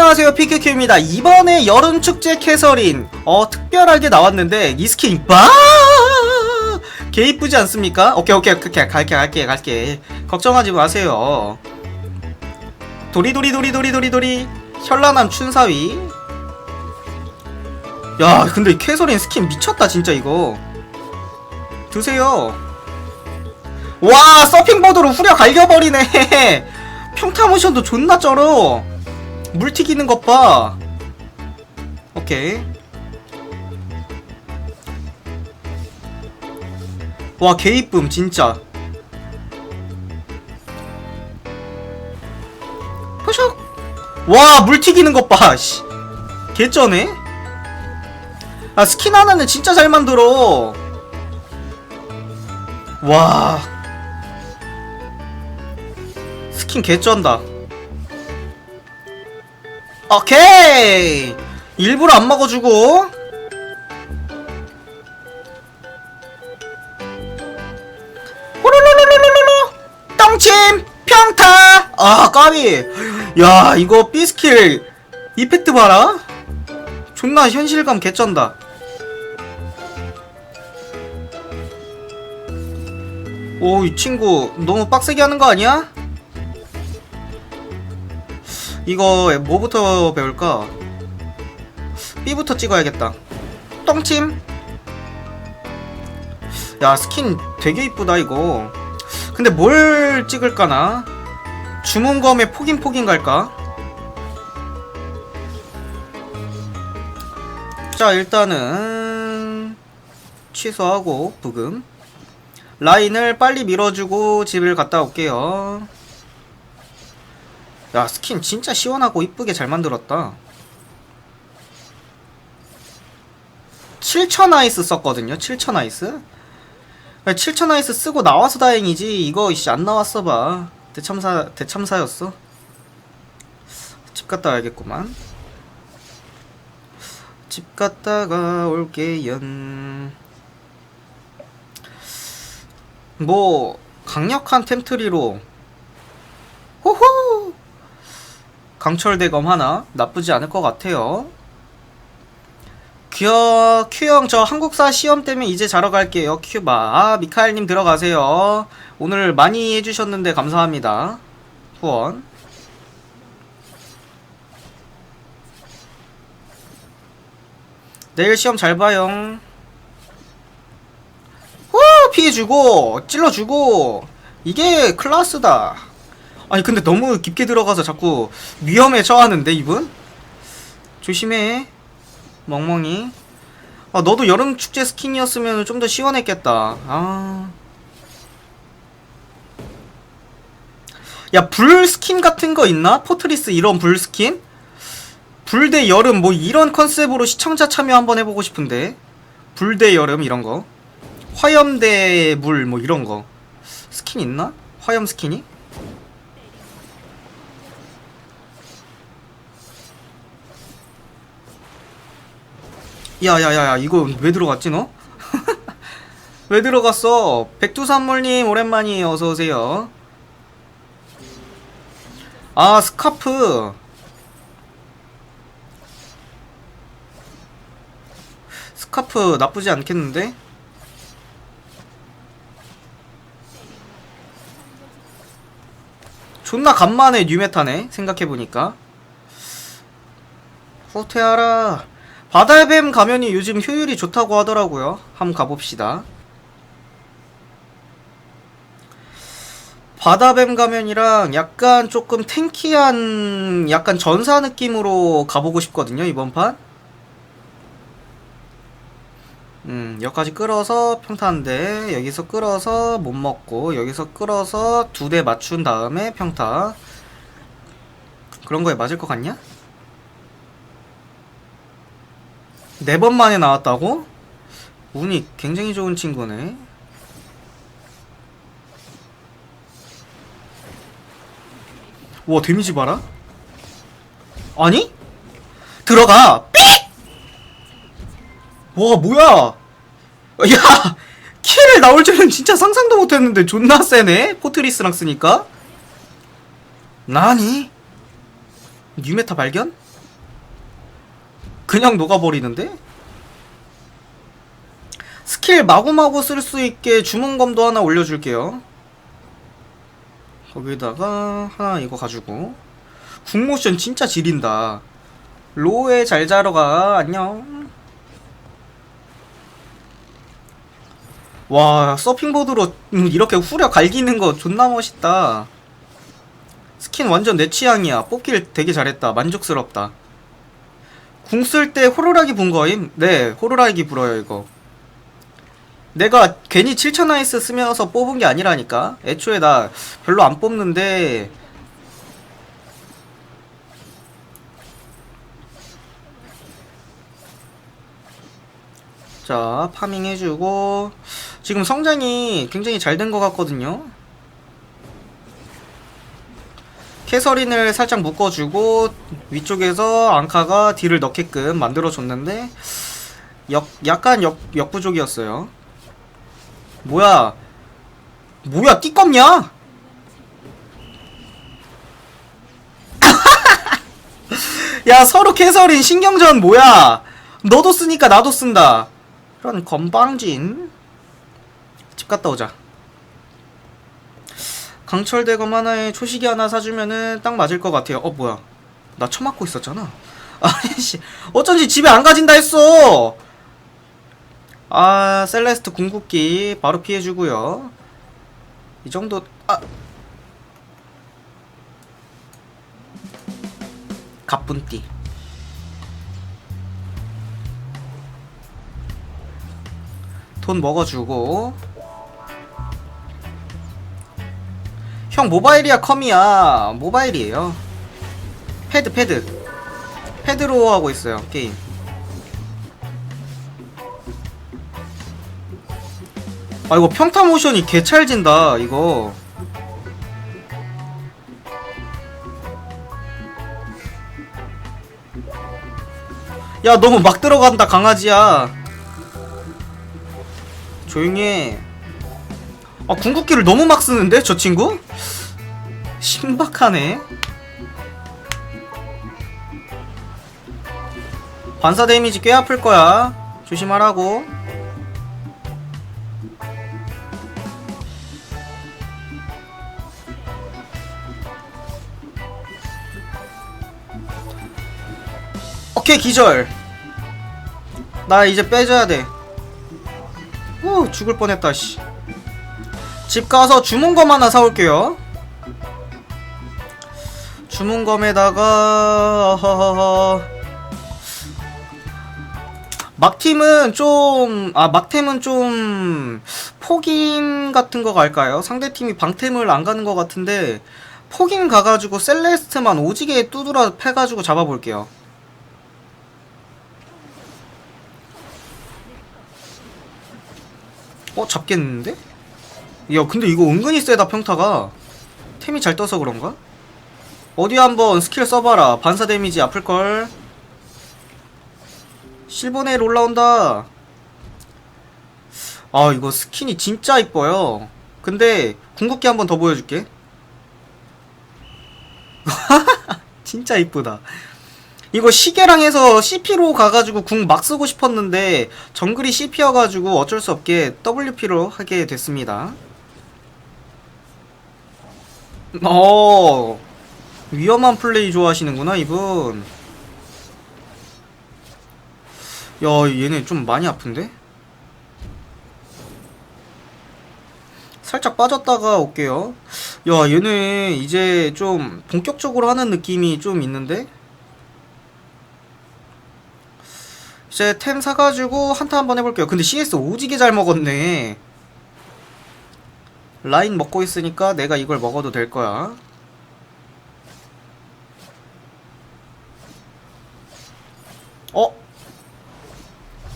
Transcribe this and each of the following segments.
안녕하세요 피큐큐입니다. 이번에 여름축제 캐서린 어 특별하게 나왔는데 이 스킨 빠개 이쁘지 않습니까? 오케이 오케이 오케이 갈게 갈게 갈게. 걱정하지 마세요. 도리도리 도리도리 도리도리. 현란한 춘사위. 야 근데 캐서린 스킨 미쳤다 진짜 이거. 드세요. 와 서핑보드로 후려 갈겨버리네. 평타 모션도 존나 쩔어 물 튀기는 것 봐. 오케이. 와, 개 이쁨, 진짜. 포샥! 와, 물 튀기는 것 봐, 씨. 개쩌네? 아, 스킨 하나는 진짜 잘 만들어. 와. 스킨 개쩐다. 오케이. 일부러 안 먹어주고. 호로로로로로로 똥침 평타. 아 까비. 야 이거 B스킬 이펙트 봐라. 존나 현실감 개쩐다. 오 이 친구 너무 빡세게 하는 거 아니야? 이거 뭐부터 배울까? B부터 찍어야겠다. 똥침. 야 스킨 되게 이쁘다 이거. 근데 뭘 찍을까나? 주문검에 포긴포긴 갈까? 자 일단은 취소하고 부금 라인을 빨리 밀어주고 집을 갔다 올게요. 야 스킨 진짜 시원하고 이쁘게 잘 만들었다. 7천 아이스 썼거든요 7천 아이스? 7천 아이스 쓰고 나와서 다행이지. 이거 이씨 안 나왔어 봐. 대참사 대참사였어. 집 갔다 와야겠구만. 집 갔다가 올게요. 뭐 강력한 템트리로. 호호 강철대검 하나 나쁘지 않을 것 같아요. 큐, 큐형 저 한국사 시험 때문에 이제 자러 갈게요. 큐바. 아, 미카엘님 들어가세요. 오늘 많이 해주셨는데 감사합니다. 후원. 내일 시험 잘 봐요. 후, 피해주고, 찔러주고. 이게 클라스다. 아니 근데 너무 깊게 들어가서 자꾸 위험에 처하는데 이분? 조심해 멍멍이 아 너도 여름 축제 스킨이었으면 좀 더 시원했겠다 아. 야 불 스킨 같은 거 있나? 포트리스 이런 불 스킨? 불 대 여름 뭐 이런 컨셉으로 시청자 참여 한번 해보고 싶은데 불 대 여름 이런 거 화염 대 물 뭐 이런 거 스킨 있나? 화염 스킨이? 야야야야 이거 왜 들어갔지 너? 왜 들어갔어? 백두산물님 오랜만이에요 어서오세요 아 스카프 스카프 나쁘지 않겠는데? 존나 간만에 뉴메타네 생각해보니까 호테하라 바다의 뱀 가면이 요즘 효율이 좋다고 하더라고요. 한번 가봅시다. 바다뱀 가면이랑 약간 조금 탱키한 약간 전사 느낌으로 가보고 싶거든요 이번 판. 음, 여기까지 끌어서 평타인데 여기서 끌어서 못 먹고 여기서 끌어서 두 대 맞춘 다음에 평타. 그런 거에 맞을 것 같냐? 네 번 만에 나왔다고? 운이 굉장히 좋은 친구네 와 데미지 봐라 아니? 들어가 삑! 와 뭐야 야 킬을 나올 줄은 진짜 상상도 못했는데 존나 세네 포트리스랑 쓰니까 나니? 뉴메타 발견? 그냥 녹아버리는데? 스킬 마구마구 쓸 수 있게 주문검도 하나 올려줄게요. 거기다가 하나 이거 가지고 국모션 진짜 지린다. 로에 잘 자러 가. 안녕. 와, 서핑보드로 음, 이렇게 후려 갈기는 거 존나 멋있다. 스킨 완전 내 취향이야. 뽑길 되게 잘했다. 만족스럽다. 궁 쓸 때 호루라기 분 거임? 네, 호루라기 불어요, 이거. 내가 괜히 7000 아이스 쓰면서 뽑은 게 아니라니까. 애초에 나 별로 안 뽑는데. 자, 파밍 해주고. 지금 성장이 굉장히 잘 된 것 같거든요. 캐서린을 살짝 묶어주고 위쪽에서 앙카가 딜을 넣게끔 만들어줬는데 역, 약간 역, 역부족이었어요. 뭐야? 뭐야? 띠껍냐? 야 서로 캐서린 신경전 뭐야? 너도 쓰니까 나도 쓴다. 이런 건방진. 집 갔다 오자. 강철 대검 하나에 초식이 하나 사주면은 딱 맞을 것 같아요. 어 뭐야? 나 처맞고 있었잖아. 아니씨 어쩐지 집에 안 가진다 했어. 아 셀레스트 궁극기 바로 피해주고요. 이 정도 아 가뿐띠. 돈 먹어주고 형 모바일이야 컴이야. 모바일이에요. 패드 패드. 패드로 하고 있어요 게임. 아 이거 평타 모션이 개찰진다 이거. 야 너무 막 들어간다 강아지야. 조용히 해. 아, 궁극기를 너무 막 쓰는데, 저 친구? 신박하네. 반사 데미지 꽤 아플 거야. 조심하라고. 오케이, 기절. 나 이제 빼줘야 돼. 오, 죽을 뻔했다, 씨. 집 가서 주문검 하나 사올게요. 주문검에다가. 막팀은 좀, 아, 막템은 좀, 폭인 같은 거 갈까요? 상대팀이 방템을 안 가는 것 같은데, 폭인 가가지고 셀레스트만 오지게 두드러 패가지고 잡아볼게요. 어, 잡겠는데? 야 근데 이거 은근히 세다 평타가 템이 잘 떠서 그런가? 어디 한번 스킬 써봐라. 반사 데미지 아플걸? 실버네일 올라온다. 아 이거 스킨이 진짜 이뻐요. 근데 궁극기 한번 더 보여줄게. 진짜 이쁘다. 이거 시계랑 해서 CP로 가가지고 궁 막 쓰고 싶었는데 정글이 CP여가지고 어쩔 수 없게 WP로 하게 됐습니다. 어 위험한 플레이 좋아하시는구나 이분 야 얘네 좀 많이 아픈데? 살짝 빠졌다가 올게요 야 얘네 이제 좀 본격적으로 하는 느낌이 좀 있는데? 이제 템 사가지고 한타 한번 해볼게요 근데 CS 오지게 잘 먹었네 라인 먹고 있으니까 내가 이걸 먹어도 될 거야. 어?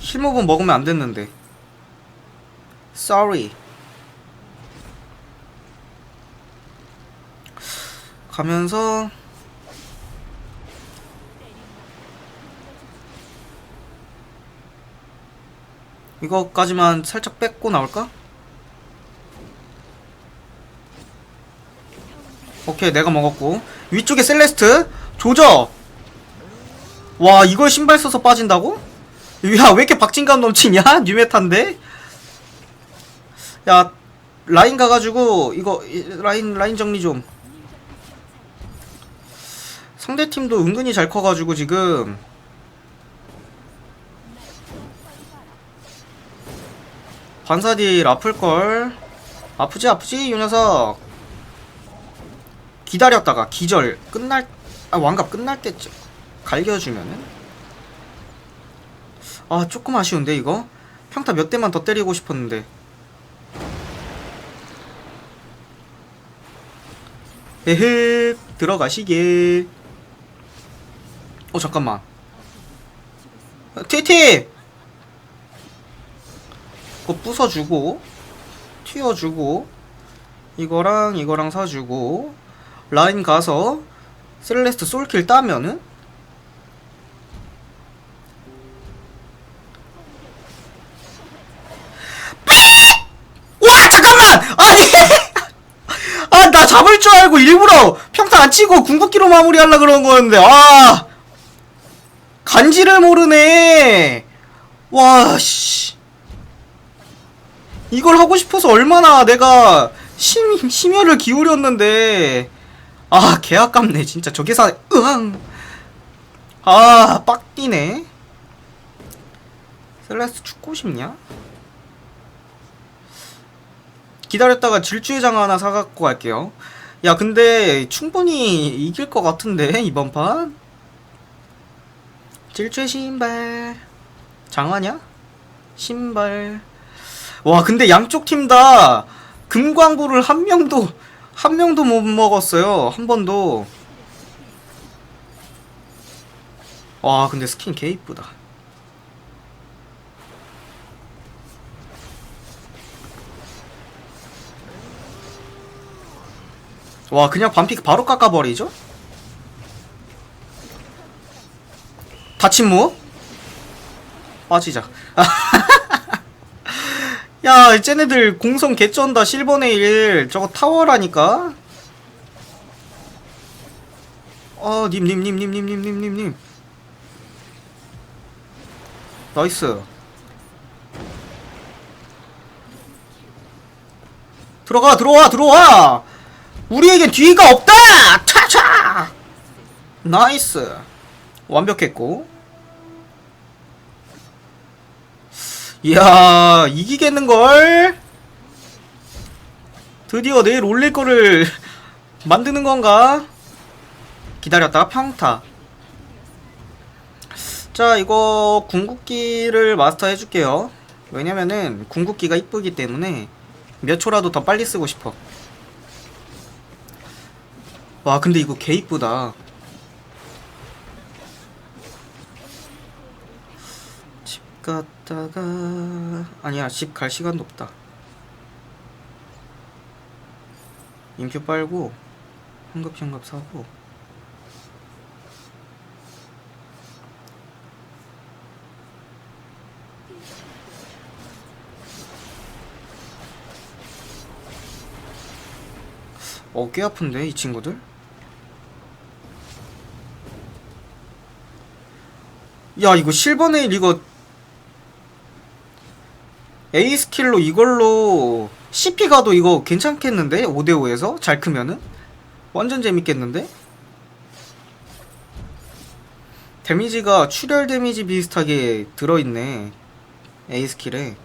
실무분 먹으면 안 됐는데. Sorry. 가면서 이거까지만 살짝 뺏고 나올까? 오케이 내가 먹었고 위쪽에 셀레스트 조져 와 이걸 신발 써서 빠진다고? 야 왜 이렇게 박진감 넘치냐? 뉴메탄데? 야 라인 가가지고 이거 이- 라인 라인 정리 좀 상대팀도 은근히 잘 커가지고 지금 반사딜 아플걸 아프지 아프지 이 녀석 기다렸다가 기절 끝날 아 왕갑 끝날 때쯤 갈겨주면은? 아 조금 아쉬운데 이거? 평타 몇 대만 더 때리고 싶었는데. 헤헤 들어가시게. 어 잠깐만. 티티! 그거 부숴주고 튀어주고 이거랑 이거랑 사주고 라인 가서 셀레스트 솔킬 따면은 알고 일부러 평타 안 치고 궁극기로 마무리하려 그런 거였는데 아 간지를 모르네. 와씨. 이걸 하고 싶어서 얼마나 내가 심, 심혈을 기울였는데. 아 개아깝네 진짜. 저 계산 으앙. 아 빡디네. 셀레스트 죽고 싶냐? 기다렸다가 질주회장 하나 사갖고 갈게요 야 근데 충분히 이길 것 같은데 이번 판? 질주의 신발. 장하냐? 신발. 와 근데 양쪽 팀 다 금광부를 한 명도 한 명도 못 먹었어요. 한 번도. 와 근데 스킨 개 이쁘다 와 그냥 반픽 바로 깎아버리죠? 다침무? 빠지자. 야 쟤네들 공성 개쩐다 실버네 1 저거 타워라니까. 어 님 님 님 님 님 님 님 님님. 나이스. 들어가 들어와 들어와 우리에겐 뒤가 없다! 차차! 나이스. 완벽했고. 이야 이기겠는걸? 드디어 내일 올릴 거를 만드는 건가? 기다렸다가 평타. 자 이거 궁극기를 마스터 해줄게요. 왜냐면은 궁극기가 이쁘기 때문에 몇 초라도 더 빨리 쓰고 싶어 와 근데 이거 개 이쁘다. 집 갔다가 아니야 집 갈 시간도 없다. 인큐 빨고 현급현급 사고. 어 꽤 아픈데 이 친구들 야 이거 실버네일 이거 A 스킬로 이걸로 CP 가도 이거 괜찮겠는데? 5대5에서? 잘 크면은? 완전 재밌겠는데? 데미지가 출혈 데미지 비슷하게 들어있네 A 스킬에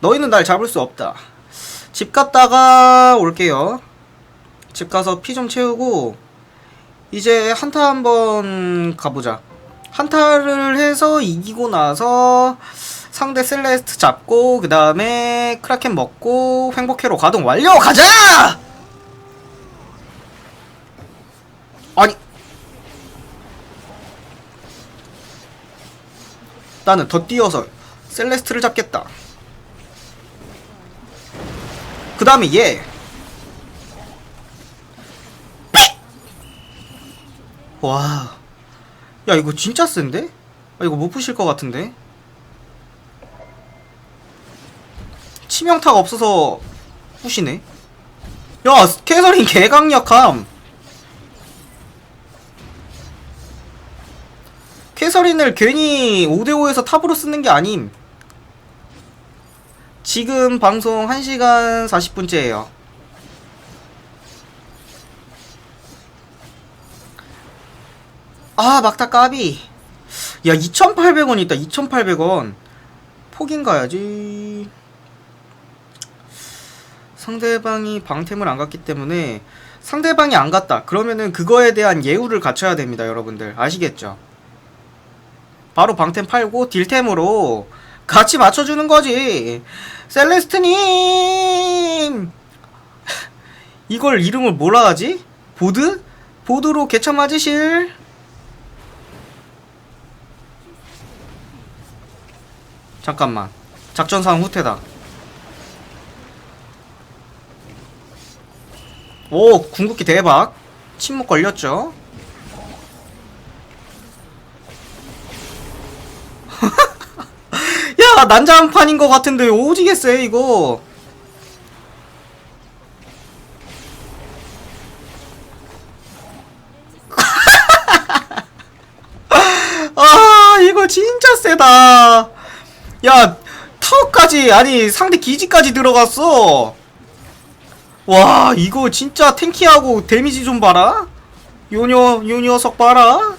너희는 날 잡을 수 없다. 집 갔다가 올게요. 집 가서 피 좀 채우고 이제 한타 한번 가보자. 한타를 해서 이기고 나서 상대 셀레스트 잡고 그 다음에 크라켄 먹고 횡복회로 가동 완료! 가자! 아니 나는 더 뛰어서 셀레스트를 잡겠다 그 다음에 얘 와. 야, 이거 진짜 센데? 아, 이거 못 푸실 것 같은데? 치명타가 없어서 부시네 야 캐서린 개강력함 캐서린을 괜히 5대5에서 탑으로 쓰는 게 아님 지금 방송 1시간 40분째예요. 아 막타 까비. 야 2800원 있다. 2800원. 포긴 가야지. 상대방이 방템을 안 갔기 때문에 상대방이 안 갔다. 그러면은 그거에 대한 예우를 갖춰야 됩니다 여러분들. 아시겠죠? 바로 방템 팔고 딜템으로 같이 맞춰주는 거지. 셀레스트님! 이걸 이름을 뭐라 하지? 보드? 보드로 개쳐 맞으실? 잠깐만. 작전상 후퇴다. 오 궁극기 대박. 침묵 걸렸죠 야 난장판인 것 같은데 세 이거? 아 이거 진짜 세다. 야 타워까지 아니 상대 기지까지 들어갔어. 와 이거 진짜 탱키하고 데미지 좀 봐라. 요녀 요 녀석 봐라.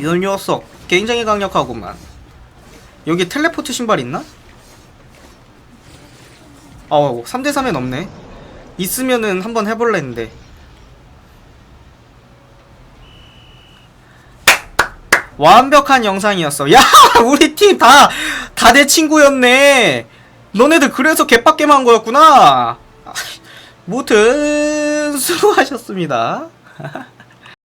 요 녀석. 굉장히 강력하구만 여기 텔레포트 신발 있나? 어 3대3엔 없네. 있으면은 한번 해볼라 했는데. 완벽한 영상이었어. 야 우리 팀 다 다 내 친구였네. 너네들 그래서 개빡게임 한 거였구나. 무튼 수고하셨습니다